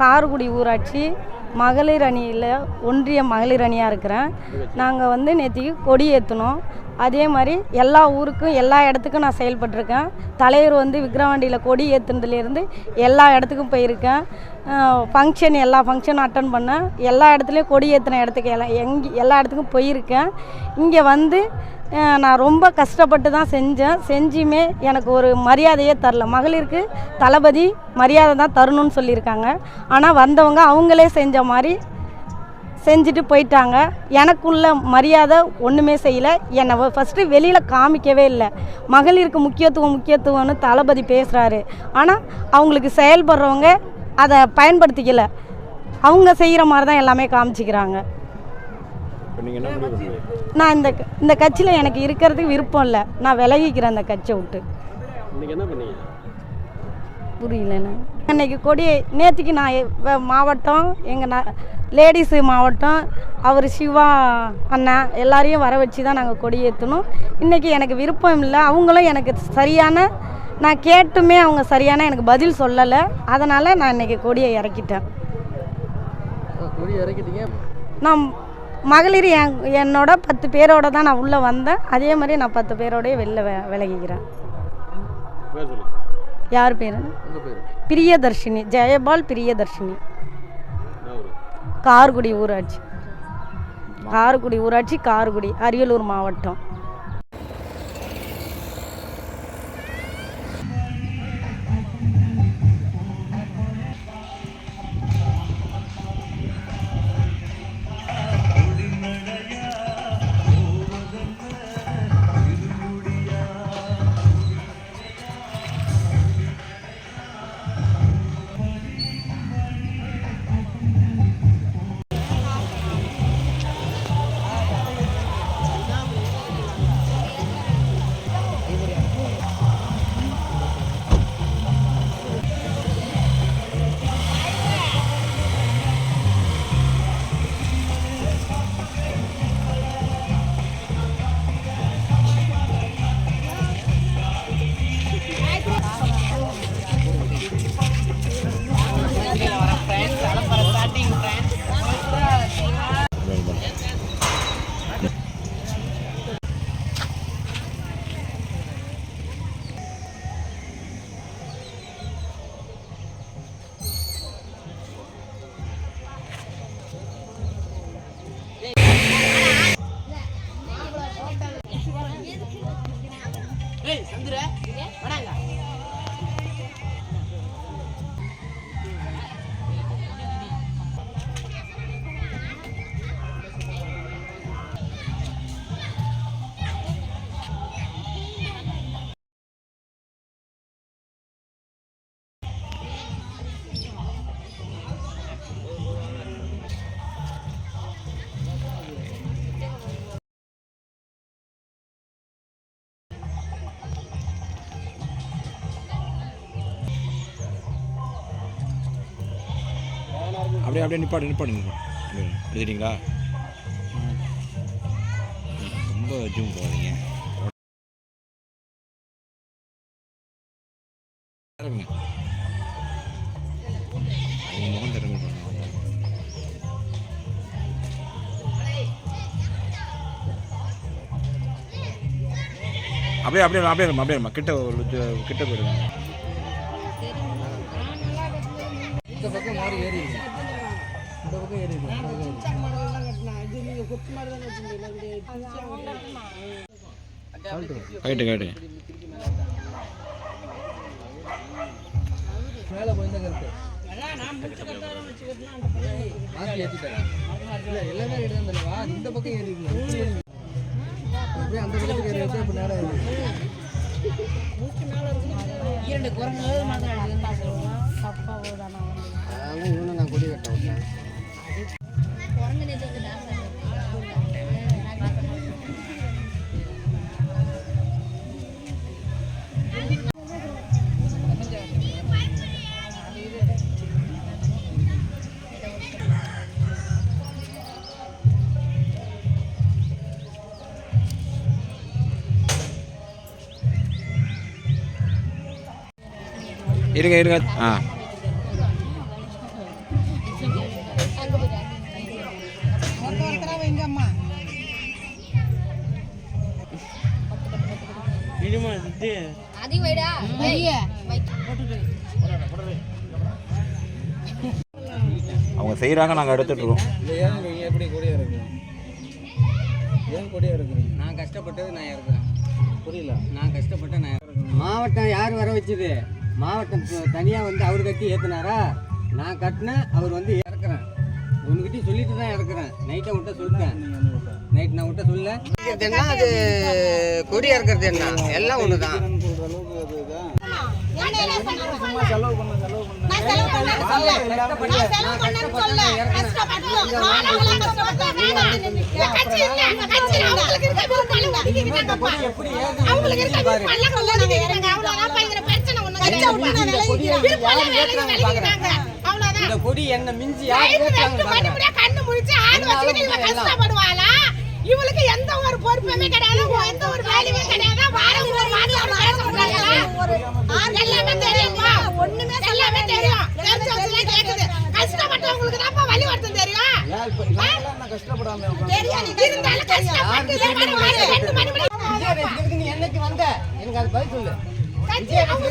காரக்குடி ஊராட்சி மகளிர் அணியில் ஒன்றிய மகளிர் அணியாக இருக்கிறேன். நாங்கள் வந்து நேற்றுக்கு கொடி ஏற்றினோம் அதே மாதிரி எல்லா ஊருக்கும் எல்லா இடத்துக்கும் நான் செயல்பட்டிருக்கேன். தலைவர் வந்து விக்ரவாண்டியில் கொடி ஏற்றுனதுலேருந்து எல்லா இடத்துக்கும் போயிருக்கேன். ஃபங்க்ஷன் எல்லா ஃபங்க்ஷனும் அட்டன் பண்ணேன். எல்லா இடத்துலையும் கொடி ஏற்றின இடத்துக்கு எல்லாம் எங்கே எல்லா இடத்துக்கும் போயிருக்கேன். இங்கே வந்து நான் ரொம்ப கஷ்டப்பட்டு தான் செஞ்சேன். செஞ்சுமே எனக்கு ஒரு மரியாதையே தரல. மகளிருக்கு தளபதி மரியாதை தான் தரணும்னு சொல்லியிருக்காங்க. ஆனால் வந்தவங்க அவங்களே செஞ்ச மாதிரி செஞ்சுட்டு போயிட்டாங்க. எனக்குள்ள மரியாதை ஒன்றுமே செய்யலை. என்னை ஃபஸ்ட்டு வெளியில் காமிக்கவே இல்லை. மகளிருக்கு முக்கியத்துவம் முக்கியத்துவம்னு தளபதி பேசுகிறாரு ஆனால் அவங்களுக்கு செயல்படுறவங்க அதை பயன்படுத்திக்கல. அவங்க செய்கிற மாதிரி தான் எல்லாமே காமிச்சிக்கிறாங்க. நான் இந்த இந்த கட்சியில் எனக்கு இருக்கிறதுக்கு விருப்பம் இல்லை. நான் விலகிக்கிறேன் அந்த கட்சியை விட்டு. புரியலண்ணே. அன்னைக்கு கொடி நேற்றுக்கு நான் மாவட்டம் எங்கள் ந லேடிஸு மாவட்டம் அவர் சிவா அண்ணா எல்லாரையும் வர வச்சு தான் நாங்கள் கொடி ஏற்றணும் இன்றைக்கி எனக்கு விருப்பம் இல்லை அவங்களும் எனக்கு சரியான நான் கேட்டுமே அவங்க சரியான எனக்கு பதில் சொல்லலை. அதனால் நான் இன்றைக்கி கொடியை இறக்கிட்டேன். நான் மகளிர் என் என்னோட பத்து பேரோட தான் நான் உள்ளே வந்தேன். அதே மாதிரி நான் பத்து பேரோடய வெளில விலகிக்கிறேன். யார் பேர்? பிரியதர்ஷினி. ஜெயபால் பிரியதர்ஷினி. கார்குடி ஊராட்சி. கார்குடி ஊராட்சி கார்குடி அரியலூர் மாவட்டம். அப்படியே அப்படியே நிப்பாடு நிப்பாடு நிப்பாடு. எடுத்துட்டீங்களா? ரொம்ப ஜூம் போகாதீங்க முகம். அப்படியே அப்படியே அப்படியே இருமா, அப்படியே இருமா. கிட்ட கிட்ட போயிடுங்க. இந்த பக்கம் மாறி ஏறி இந்த பக்கம் ஏறி ரைட்டு ரைட்டு மேலே போயிருந்த கருத்து. எல்லாமே தான் தலைவா இந்த பக்கம் ஏறி. அப்படியே அந்த பக்கத்துக்கு ஏறி ஏறி இருக்கு. அதான் இவனை நான் கொடி கட்ட விட்டேன் இருங்க இருங்க ஆ அதிகம் வைடா. அவங்க செய்கிறாங்க நாங்கள் எடுத்துட்டு இருக்கோம் எப்படி கொடியாக இருக்கிறீங்க ஏன் கொடியாக இருக்கிறீங்க நான் கஷ்டப்பட்டது நான் இருக்கிறேன் புரியல. நான் கஷ்டப்பட்டு நான் இறக்குறேன். மாவட்டம் யார் வர வச்சது? மாவட்டம் தனியாக வந்து அவர் கட்டி ஏற்றுனாரா நான் கட்டினேன் அவர் வந்து இறக்குறேன். உங்ககிட்டயும் சொல்லிட்டு தான் இறக்குறேன். நைட்டை விட்ட சொல்லிட்டேன். நைட் நான் விட்ட சொல்ல என்ன? அது கொடி இறக்குறது என்ன? எல்லாம் ஒன்று தான் இந்த கொடி என்ன மிஞ்சி யார் ஏற்றுறாங்க பாக்குறேன். இவளுக்கு என்னைக்கு வந்த எனக்கு அது பதில் சொல்லு கட்சி அவங்க